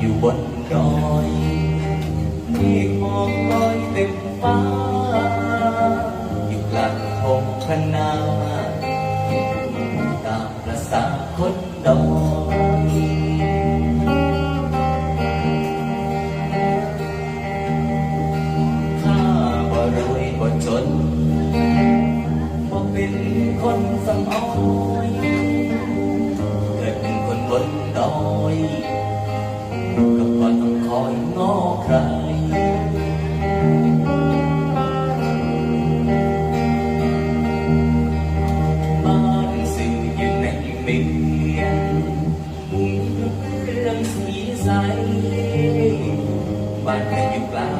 อยู่บนดอยมฆหมอกลอยเต็มฟ้า อยู่กลางท้องพนาตามประสาคนดอยถ้าบ่รวยบ่จนบ่เป็นคนสำอ้อยเกิดเป็นคนบนดอย ก็บ่ต้องคอยง้อใคร บ้านสื่ออยู่ในเมียนเรื่องสีใสบ้านก็อยู่กลางไกล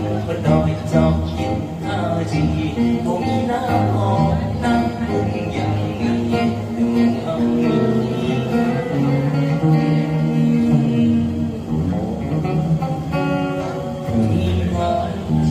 นคนดอยจอกกินอาจีผมน้ำหอมน้ำอุ่นย่างนี้ถึงเอาเงินที่วัน